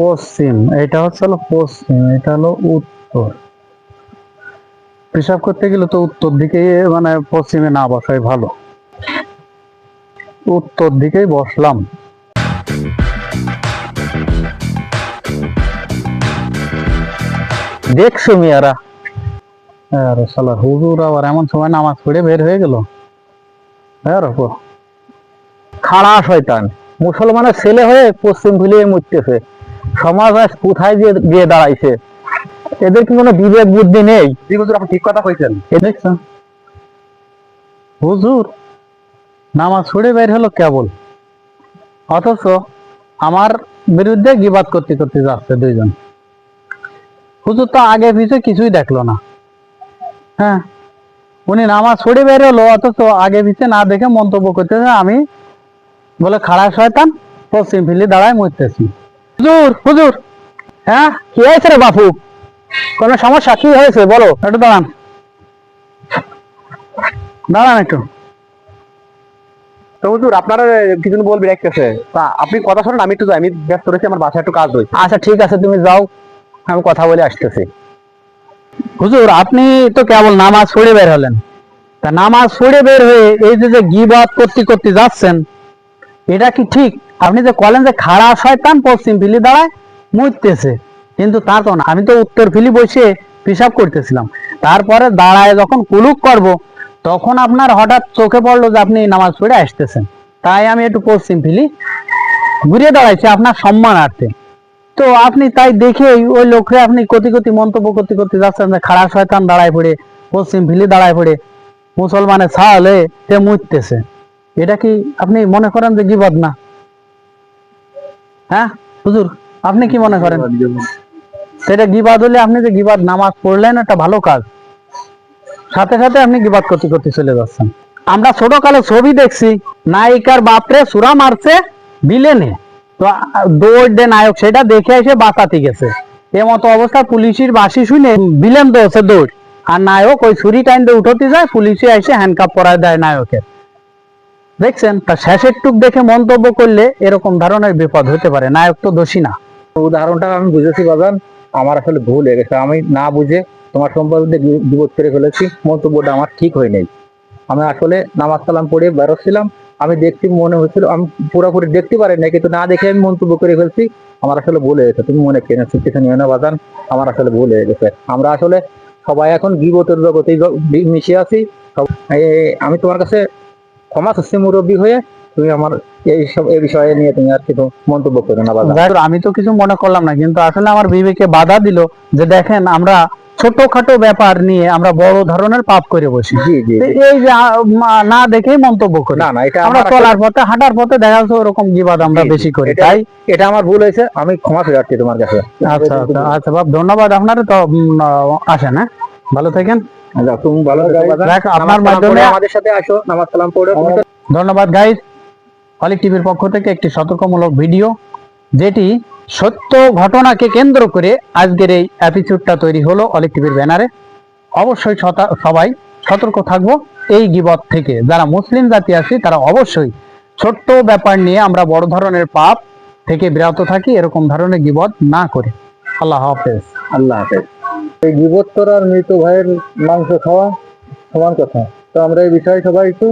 পশ্চিম, এটা হচ্ছে হলো পশ্চিম, এটা হলো উত্তর। পেশাব করতে গেলে তো উত্তর দিকে মানে পশ্চিমে না বসাই ভালো। উত্তর দিকেই বসলাম। দেখছ মিয়ারা? আরে শালা, হুজুর আবার এমন সময় নামাজ পড়ে বের হয়ে গেল। হ্যাঁ রকো। খাড়া শয়তান। মুসলমানের ছেলে হয়ে পশ্চিম ভুলিয়ে মুততেছে সমাজ আজ কোথায় যে গিয়ে দাঁড়াইছে? এদের কি কোনো বিবেক বুদ্ধি নেই? জি হুজুর আপনি ঠিক কথা কইছেন। এ দেখছেন? হুজুর নামাজ ছুড়ে বের হলো কেবল? অথচ আমার বিরুদ্ধে গিবাদ করতে করতে যাচ্ছে দুইজন। হুজুর তো আগে পিছে কিছুই দেখল না। হ্যাঁ উনি নামাজ ছুড়ে বের হলো অথচ আগে পিছে না দেখে মন্তব্য করতেছে আমি বলে খারাপ শয়তান পশ্চিম ফিলি দাঁড়ায় মরতেছি। হুজুর হুজুর। হ্যাঁ? কি হয়েছে রে বাপু? কোনো সমস্যা? কি হয়েছে? বলো। একটু দাঁড়ান। দাঁড়ান একটু। তো হুজুর আপনারা কিছু বলবি রাখতেছে। তা আপনি কথা শোনেন আমি একটু যাই। আমি ব্যস্ত রয়েছি আমার বাসায় একটু কাজ রয়েছে। আচ্ছা ঠিক আছে তুমি যাও। আমি কথা বলে আসতেছি। হুজুর আপনি তো কেবল নামাজ পড়ে বের হলেন। তা নামাজ পড়ে বের হয়ে এই যে যে গিবাদ করতে করতে যাচ্ছেন এটা কি ঠিক? আপনি যে বলেন যে খাড়া শয়তান, পশ্চিম ফিলি দাঁড়ায় মুততেছে কিন্তু তা তো না। আমি তো উত্তর ফিলি বসে পেশাব করতেছিলাম। তারপরে দাঁড়ায় যখন কুলুক করব, তখন আপনার হঠাৎ চোখে পড়ল যে আপনি নামাজ পড়ে আসতেছেন। তাই আমি একটু পশ্চিম ফিলি ঘুরিয়ে দাঁড়াইছি আপনার সম্মানার্থে। তো আপনি তাই দেখেই ওই লোকরে আপনি কতি কতি মন্তব্য করতে করতে যাচ্ছেন যে খাড়া শয়তান দাঁড়ায় পড়ে, পশ্চিম ভিলি দাঁড়ায় পড়ে। মুসলমানের ছাড়লে তে মুততেছে এটা কি আপনি মনে করেন যে গিবাদ না? হ্যাঁ? হুজুর আপনি কি মনে করেন? সেটা গিবাদ হলে আপনি যে গিবাদ নামাজ পড়লেন এটা ভালো কাজ। সাথে সাথে আপনি গিবাদ করতে করতে চলে যাচ্ছেন। আমরা ছোট কালে ছবি দেখছি নায়িকার বাপরে সুরা মারছে বিলেনে তো দৌড় দে নায়ক সেটা দেখে এসে বাঁচাতে গেছে। এমতো অবস্থা পুলিশের বাসি শুনে বিলেন দৌড়ছে দৌড়। আর নায়ক ওই ছুরি টাইম দিয়ে উঠতে যায় পুলিশে এসে হ্যান্ডকাপ পরায় দেয় নায়কের। দেখছেন, তা শেষের টুক দেখে মন্তব্য করলে এরকম ধরনের বিপদ হতে পারে। নায়ক তো দোষী না। উদাহরণটা আমি বুঝেছি, বাজান। আমার আসলে ভুল হয়ে গেছে। আমি না বুঝে তোমার সম্পর্কে বিপদ করে ফেলেছি। মন্তব্যটা আমার ঠিক হয় নাই আমি আসলে নামাজ কালাম পড়ে বেরোচ্ছিলাম আমি দেখছি মনে হচ্ছিল, আমি পুরোপুরি দেখতে পারি না কিন্তু না দেখে আমি মন্তব্য করে ফেলছি। আমার আসলে ভুল হয়ে গেছে। তুমি মনে কেন কিছু নিয়ে না, বাজান? আমার আসলে ভুল হয়ে গেছে। আমরা আসলে সবাই এখন বিগতের জগতে মিশে আছি। আমি তোমার কাছে ক্ষমা চাচ্ছি মুরব্বী হয়ে তুমি আমার এই সব এই বিষয়ে নিয়ে তুমি আর কিছু মন্তব্য করো না আমি তো কিছু মনে করলাম না কিন্তু আসলে আমার বিবেকে বাধা দিল যে দেখেন আমরা ছোটখাটো ব্যাপার নিয়ে আমরা বড় ধরনের পাপ করে বসি। এই যে না দেখে মন্তব্য করি। না না এটা আমরা চলার পথে হাঁটার পথে দেখা যাচ্ছে ওরকম বিবাদ আমরা বেশি করি তাই? এটা আমার ভুল হয়েছে আমি ক্ষমা চাচ্ছি তোমার কাছে। আচ্ছা আচ্ছা আচ্ছা বাপ ধন্যবাদ আপনার তো আসেন হ্যাঁ? ভালো থাকেন। তুমি ভালো থেকো বাজান। দেখ, আপনার মাধ্যমে আমাদের সাথে আসো নামাজ কালাম পড়ে ধন্যবাদ গাইস অলিক টিভির পক্ষ থেকে একটি সতর্কমূলক ভিডিও যেটি সত্য ঘটনাকে কেন্দ্র করে আজকের এই এপিসোডটা তৈরি হলো অলিক টিভির ব্যানারে অবশ্যই সবাই সতর্ক থাকব এই গিবত থেকে। যারা মুসলিম জাতি আছি তারা অবশ্যই ছোট্ট ব্যাপার নিয়ে আমরা বড় ধরনের পাপ থেকে বিরত থাকি এরকম ধরনের গিবত না করে। আল্লাহ হাফেজ। আল্লাহ হাফেজ। এই বিপদ আর মৃত ভাইয়ের মাংস খাওয়া সমান কথা। তো আমরা এই বিষয়ে সবাই একটু